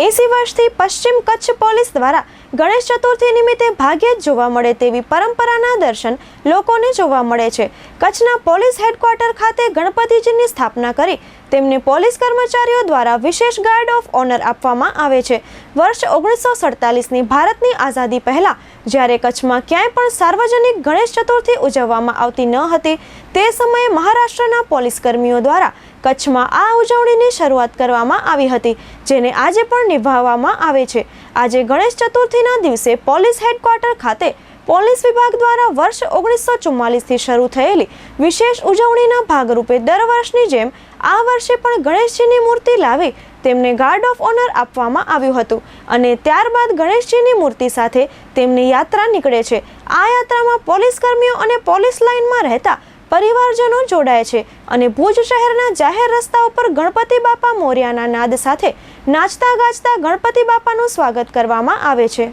એસી વર્ષથી પશ્ચિમ કચ્છ પોલીસ દ્વારા ગણેશ ચતુર્થી નિમિત્તે ભાગ્યે જ જોવા મળે તેવી પરંપરાના દર્શન લોકોને જોવા મળે છે. કચ્છના પોલીસ હેડક્વાર્ટર ખાતે ગણપતિજીની સ્થાપના કરી તેમને પોલીસ કર્મચારીઓ દ્વારા વિશેષ ગાર્ડ ઓફ ઓનર આપવામાં આવે છે. વર્ષ ઓગણીસો સડતાલીસની ભારતની આઝાદી પહેલાં જ્યારે કચ્છમાં ક્યાંય પણ સાર્વજનિક ગણેશ ચતુર્થી ઉજવવામાં આવતી ન હતી, તે સમયે મહારાષ્ટ્રના પોલીસ કર્મીઓ દ્વારા કચ્છમાં આ ઉજવણીની શરૂઆત કરવામાં આવી હતી, જેને આજે પણ નિભાવવામાં આવે છે. આજે ગણેશ ચતુર્થીના દિવસે પોલીસ હેડક્વાર્ટર ખાતે પોલીસ વિભાગ દ્વારા વર્ષ ઓગણીસો ચુમ્માલીસથી શરૂ થયેલી વિશેષ ઉજવણીના ભાગરૂપે દર વર્ષની જેમ આ વર્ષે પણ ગણેશજીની મૂર્તિ લાવી તેમને ગાર્ડ ઓફ ઓનર આપવામાં આવ્યું હતું અને ત્યારબાદ ગણેશજીની મૂર્તિ સાથે તેમની યાત્રા નીકળે છે. આ યાત્રામાં પોલીસ કર્મીઓ અને પોલીસ લાઇનમાં રહેતા પરિવારજનો જોડાય છે અને ભુજ શહેરના જાહેર રસ્તા ઉપર ગણપતિ બાપા મોર્યાના નાદ સાથે નાચતા ગાજતા ગણપતિ બાપાનું સ્વાગત કરવામાં આવે છે.